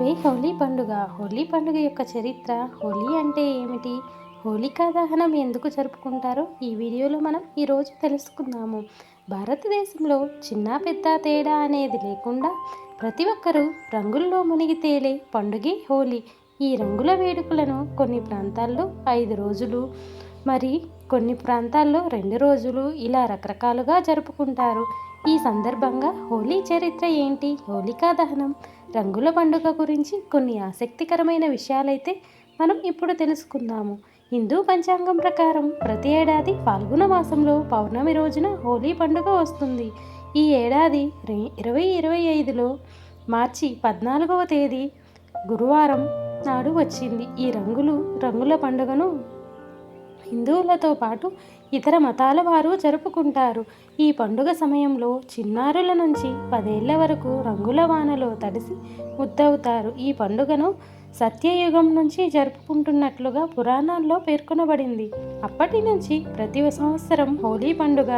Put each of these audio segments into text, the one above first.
రేపే హోలీ పండుగ. హోలీ పండుగ యొక్క చరిత్ర హోలీ అంటే ఏమిటి? హోలికా దహనం ఎందుకు జరుపుకుంటారో ఈ వీడియోలో మనం ఈరోజు తెలుసుకుందాము. భారతదేశంలో చిన్న పెద్ద తేడా అనేది లేకుండా ప్రతి ఒక్కరూ రంగుల్లో మునిగి తేలే పండుగే హోలీ. ఈ రంగుల వేడుకలను కొన్ని ప్రాంతాల్లో ఐదు రోజులు మరి కొన్ని ప్రాంతాల్లో రెండు రోజులు ఇలా రకరకాలుగా జరుపుకుంటారు. ఈ సందర్భంగా హోలీ చరిత్ర ఏంటి? హోలికా దహనం రంగుల పండుగ గురించి కొన్ని ఆసక్తికరమైన విషయాలైతే మనం ఇప్పుడు తెలుసుకుందాము. హిందూ పంచాంగం ప్రకారం ప్రతి ఏడాది పాల్గొన మాసంలో పౌర్ణమి రోజున హోలీ పండుగ వస్తుంది. ఈ ఏడాది ఇరవై ఇరవై ఐదులో మార్చి పద్నాలుగవ తేదీ గురువారం నాడు వచ్చింది. ఈ రంగులు రంగుల పండుగను హిందువులతో పాటు ఇతర మతాల వారు జరుపుకుంటారు. ఈ పండుగ సమయంలో చిన్నారుల నుంచి పదేళ్ళ వరకు రంగుల వానలో తడిసి ముద్దవుతారు. ఈ పండుగను సత్యయుగం నుంచి జరుపుకుంటున్నట్లుగా పురాణాల్లో పేర్కొనబడింది. అప్పటి నుంచి ప్రతి సంవత్సరం హోలీ పండుగ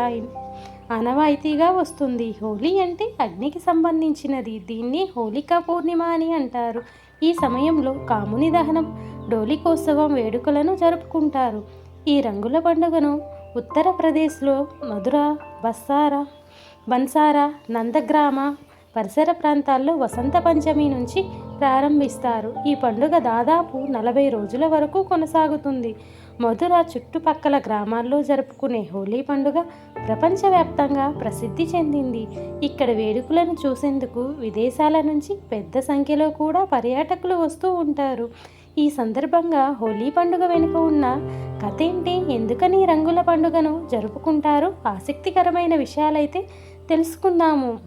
ఆనవాయితీగా వస్తుంది. హోలీ అంటే అగ్నికి సంబంధించినది. దీన్ని హోలికా పూర్ణిమ అని అంటారు. ఈ సమయంలో కాముని దహనం డోలికోత్సవం వేడుకలను జరుపుకుంటారు. ఈ రంగుల పండుగను ఉత్తరప్రదేశ్లో మధుర బస్సారా బన్సారా నందగ్రామ పరిసర ప్రాంతాల్లో వసంత పంచమి నుంచి ప్రారంభిస్తారు. ఈ పండుగ దాదాపు నలభై రోజుల వరకు కొనసాగుతుంది. మధుర చుట్టుపక్కల గ్రామాల్లో జరుపుకునే హోలీ పండుగ ప్రపంచవ్యాప్తంగా ప్రసిద్ధి చెందింది. ఇక్కడ వేడుకలను చూసేందుకు విదేశాల నుంచి పెద్ద సంఖ్యలో కూడా పర్యాటకులు వస్తూ ఉంటారు. ఈ సందర్భంగా హోలీ పండుగ వెనుక ఉన్న కథ ఏంటి ఎందుకని రంగుల పండుగను జరుపుకుంటారు ఆసక్తికరమైన విషయాలైతే తెలుసుకుందాము.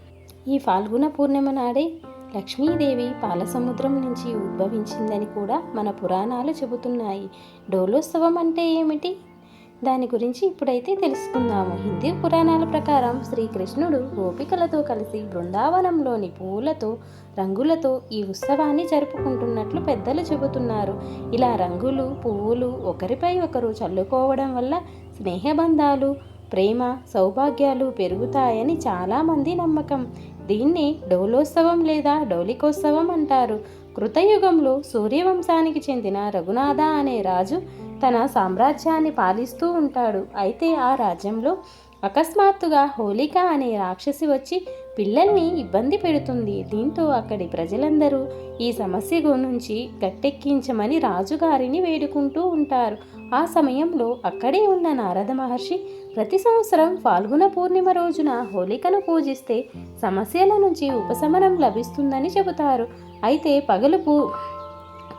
ఈ ఫాల్గుణ పూర్ణిమ నాడే లక్ష్మీదేవి పాలసముద్రం నుంచి ఉద్భవించిందని కూడా మన పురాణాలు చెబుతున్నాయి. డోలోత్సవం అంటే ఏమిటి? దాని గురించి ఇప్పుడైతే తెలుసుకుందాము. హిందూ పురాణాల ప్రకారం శ్రీకృష్ణుడు గోపికలతో కలిసి బృందావనంలోని పూలతో రంగులతో ఈ ఉత్సవాన్ని జరుపుకుంటున్నట్లు పెద్దలు చెబుతున్నారు. ఇలా రంగులు పువ్వులు ఒకరిపై ఒకరు చల్లుకోవడం వల్ల స్నేహబంధాలు ప్రేమ సౌభాగ్యాలు పెరుగుతాయని చాలామంది నమ్మకం. దీన్ని డోలోత్సవం లేదా డోలికోత్సవం అంటారు. కృతయుగంలో సూర్యవంశానికి చెందిన రఘునాథ అనే రాజు తన సామ్రాజ్యాన్ని పాలిస్తూ ఉంటాడు. అయితే ఆ రాజ్యంలో అకస్మాత్తుగా హోలిక అనే రాక్షసి వచ్చి పిల్లల్ని ఇబ్బంది పెడుతుంది. దీంతో అక్కడి ప్రజలందరూ ఈ సమస్య నుంచి గట్టెక్కించమని రాజుగారిని వేడుకుంటూ ఉంటారు. ఆ సమయంలో అక్కడే ఉన్న నారద మహర్షి ప్రతి సంవత్సరం ఫాల్గుణ పూర్ణిమ రోజున హోలికను పూజిస్తే సమస్యల నుంచి ఉపశమనం లభిస్తుందని చెబుతారు. అయితే పగలు పూ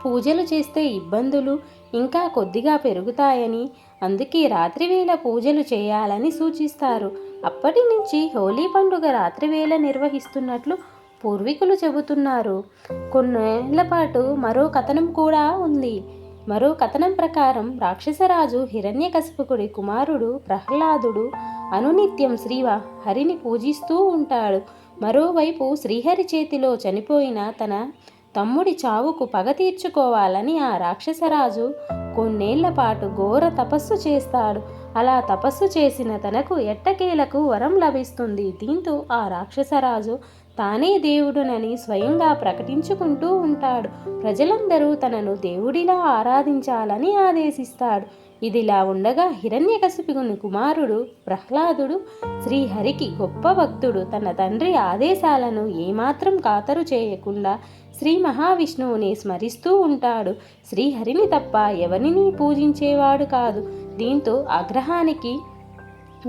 పూజలు చేస్తే ఇబ్బందులు ఇంకా కొద్దిగా పెరుగుతాయని అందుకే రాత్రివేళ పూజలు చేయాలని సూచిస్తారు. అప్పటి నుంచి హోలీ పండుగ రాత్రివేళ నిర్వహిస్తున్నట్లు పూర్వీకులు చెబుతున్నారు. కొన్నేళ్ళ పాటు మరో కథనం కూడా ఉంది. మరో కథనం ప్రకారం రాక్షసరాజు హిరణ్యకశిపుకుడి కుమారుడు ప్రహ్లాదుడు అనునిత్యం శ్రీవ హరిని పూజిస్తూ ఉంటాడు. మరోవైపు శ్రీహరి చేతిలో చనిపోయిన తన తమ్ముడి చావుకు పగ తీర్చుకోవాలని ఆ రాక్షసరాజు కొన్నేళ్ళ పాటు ఘోర తపస్సు చేస్తాడు. అలా తపస్సు చేసిన తనకు ఎట్టకేలకు వరం లభిస్తుంది. దీంతో ఆ రాక్షసరాజు తానే దేవుడునని స్వయంగా ప్రకటించుకుంటూ ఉంటాడు. ప్రజలందరూ తనను దేవుడిలా ఆరాధించాలని ఆదేశిస్తాడు. ఇదిలా ఉండగా హిరణ్యకశిపుని కుమారుడు ప్రహ్లాదుడు శ్రీహరికి గొప్ప భక్తుడు. తన తండ్రి ఆదేశాలను ఏమాత్రం ఖాతరు చేయకుండా శ్రీ మహావిష్ణువుని స్మరిస్తూ ఉంటాడు. శ్రీహరిని తప్ప ఎవరిని పూజించేవాడు కాదు. దీంతో ఆగ్రహానికి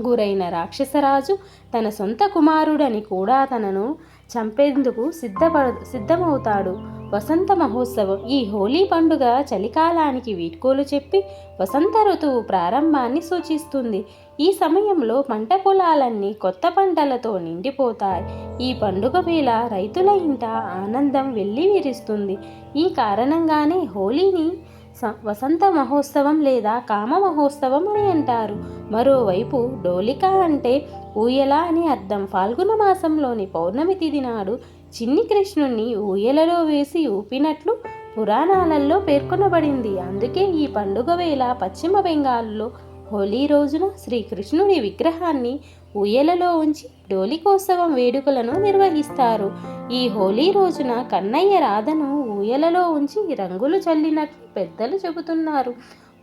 గురైన రాక్షసరాజు తన సొంత కుమారుడని కూడా తనను చంపేందుకు సిద్ధపడ సిద్ధమవుతాడు. వసంత మహోత్సవం ఈ హోలీ పండుగ చలికాలానికి వీడ్కోలు చెప్పి వసంత ఋతువు ప్రారంభాన్ని సూచిస్తుంది. ఈ సమయంలో పంట పొలాలన్నీ కొత్త పంటలతో నిండిపోతాయి. ఈ పండుగ వేళ రైతుల ఇంట ఆనందం వెళ్ళి విరుస్తుంది. ఈ కారణంగానే హోలీని స- వసంత మహోత్సవం లేదా కామ మహోత్సవం అని అంటారు. మరోవైపు డోలిక అంటే ఊయల అని అర్థం. ఫాల్గుణ మాసంలోని పౌర్ణమి తిది నాడు చిన్ని కృష్ణుణ్ణి ఊయలలో వేసి ఊపినట్లు పురాణాలలో పేర్కొనబడింది. అందుకే ఈ పండుగ వేళ పశ్చిమ బెంగాల్లో హోలీ రోజున శ్రీకృష్ణుడి విగ్రహాన్ని ఊయలలో ఉంచి డోలికోత్సవం వేడుకలను నిర్వహిస్తారు. ఈ హోలీ రోజున కన్నయ్య రాధను ఊయలలో ఉంచి రంగులు చల్లినట్లు పెద్దలు చెబుతున్నారు.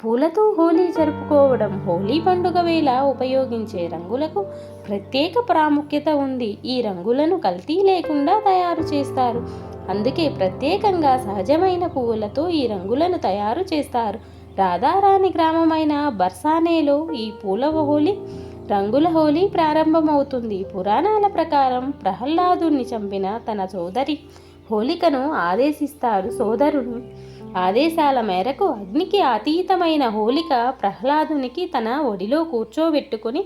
పూలతో హోలీ జరుపుకోవడం హోలీ పండుగ వేళ ఉపయోగించే రంగులకు ప్రత్యేక ప్రాముఖ్యత ఉంది. ఈ రంగులను కల్తీ లేకుండా తయారు చేస్తారు. అందుకే ప్రత్యేకంగా సహజమైన పువ్వులతో ఈ రంగులను తయారు చేస్తారు. రాధారాణి గ్రామమైన బర్సానేలో ఈ పూల హోలీ రంగుల హోలీ ప్రారంభమవుతుంది. పురాణాల ప్రకారం ప్రహ్లాదుని చంపిన తన సోదరి హోలికను ఆదేశిస్తారు సోదరుడు. ఆదేశాల మేరకు అగ్నికి అతీతమైన హోలిక ప్రహ్లాదునికి తన ఒడిలో కూర్చోబెట్టుకుని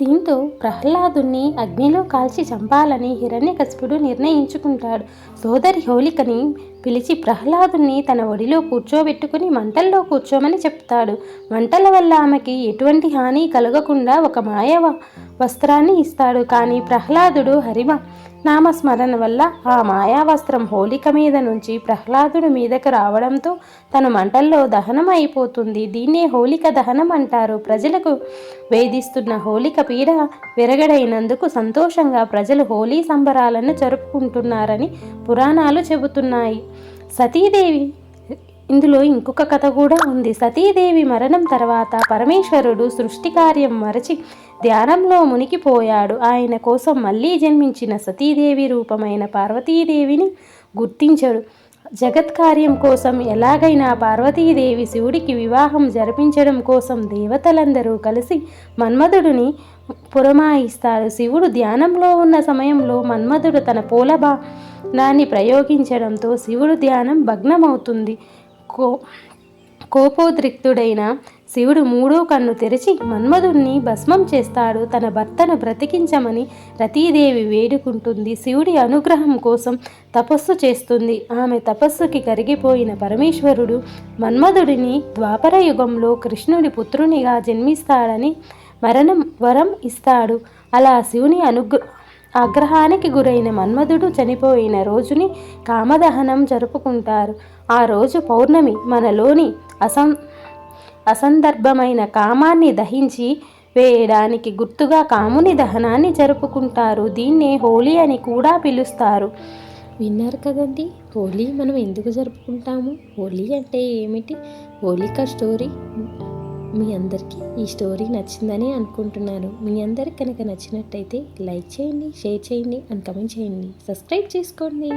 దీంతో ప్రహ్లాదుని అగ్నిలో కాల్చి చంపాలని హిరణ్యకశిపుడు నిర్ణయించుకుంటాడు. సోదరి హోలికని పిలిచి ప్రహ్లాదుని తన ఒడిలో కూర్చోబెట్టుకుని మంటల్లో కూర్చోమని చెప్తాడు. మంటల వల్ల ఆమెకి ఎటువంటి హాని కలగకుండా ఒక మాయ వస్త్రాన్ని ఇస్తాడు. కానీ ప్రహ్లాదుడు హరిమ నామస్మరణ వల్ల ఆ మాయావస్త్రం హోలిక మీద నుంచి ప్రహ్లాదుడి మీదకు రావడంతో తను మంటల్లో దహనం అయిపోతుంది. దీన్నే హోలిక దహనం అంటారు. ప్రజలకు వేధిస్తున్న హోలిక పీడ విరగడైనందుకు సంతోషంగా ప్రజలు హోలీ సంబరాలను జరుపుకుంటున్నారని పురాణాలు చెబుతున్నాయి. సతీదేవి. ఇందులో ఇంకొక కథ కూడా ఉంది. సతీదేవి మరణం తర్వాత పరమేశ్వరుడు సృష్టి కార్యం మరచి ధ్యానంలో మునిగిపోయాడు. ఆయన కోసం మళ్ళీ జన్మించిన సతీదేవి రూపమైన పార్వతీదేవిని గుర్తించడు. జగత్ కార్యం కోసం ఎలాగైనా పార్వతీదేవి శివుడికి వివాహం జరిపించడం కోసం దేవతలందరూ కలిసి మన్మధుడిని పురమాయిస్తారు. శివుడు ధ్యానంలో ఉన్న సమయంలో మన్మధుడు తన పూలబా దాన్ని ప్రయోగించడంతో శివుడు ధ్యానం భగ్నమవుతుంది. కో కోపోద్రిక్తుడైన శివుడు మూడో కన్ను తెరిచి మన్మధుణ్ణి భస్మం చేస్తాడు. తన భర్తను బ్రతికించమని రతీదేవి వేడుకుంటుంది. శివుడి అనుగ్రహం కోసం తపస్సు చేస్తుంది. ఆమె తపస్సుకి కరిగిపోయిన పరమేశ్వరుడు మన్మధుడిని ద్వాపర యుగంలో కృష్ణుడి పుత్రునిగా జన్మిస్తాడని మరణం వరం ఇస్తాడు. అలా శివుని అనుగ్ర ఆగ్రహానికి గురైన మన్మధుడు చనిపోయిన రోజుని కామదహనం జరుపుకుంటారు. ఆ రోజు పౌర్ణమి మనలోని అసం అసందర్భమైన కామాన్ని దహించి వేయడానికి గుర్తుగా కాముని దహనాన్ని జరుపుకుంటారు. దీన్నే హోలీ అని కూడా పిలుస్తారు. విన్నారు కదండి హోలీ మనం ఎందుకు జరుపుకుంటాము? హోలీ అంటే ఏమిటి? హోలికా స్టోరీ? మీ అందరికీ ఈ స్టోరీ నచ్చిందని అనుకుంటున్నాను. మీ అందరికి కనుక నచ్చినట్టయితే లైక్ చేయండి షేర్ చేయండి అండ్ కమెంట్ చేయండి. సబ్స్క్రైబ్ చేసుకోండి.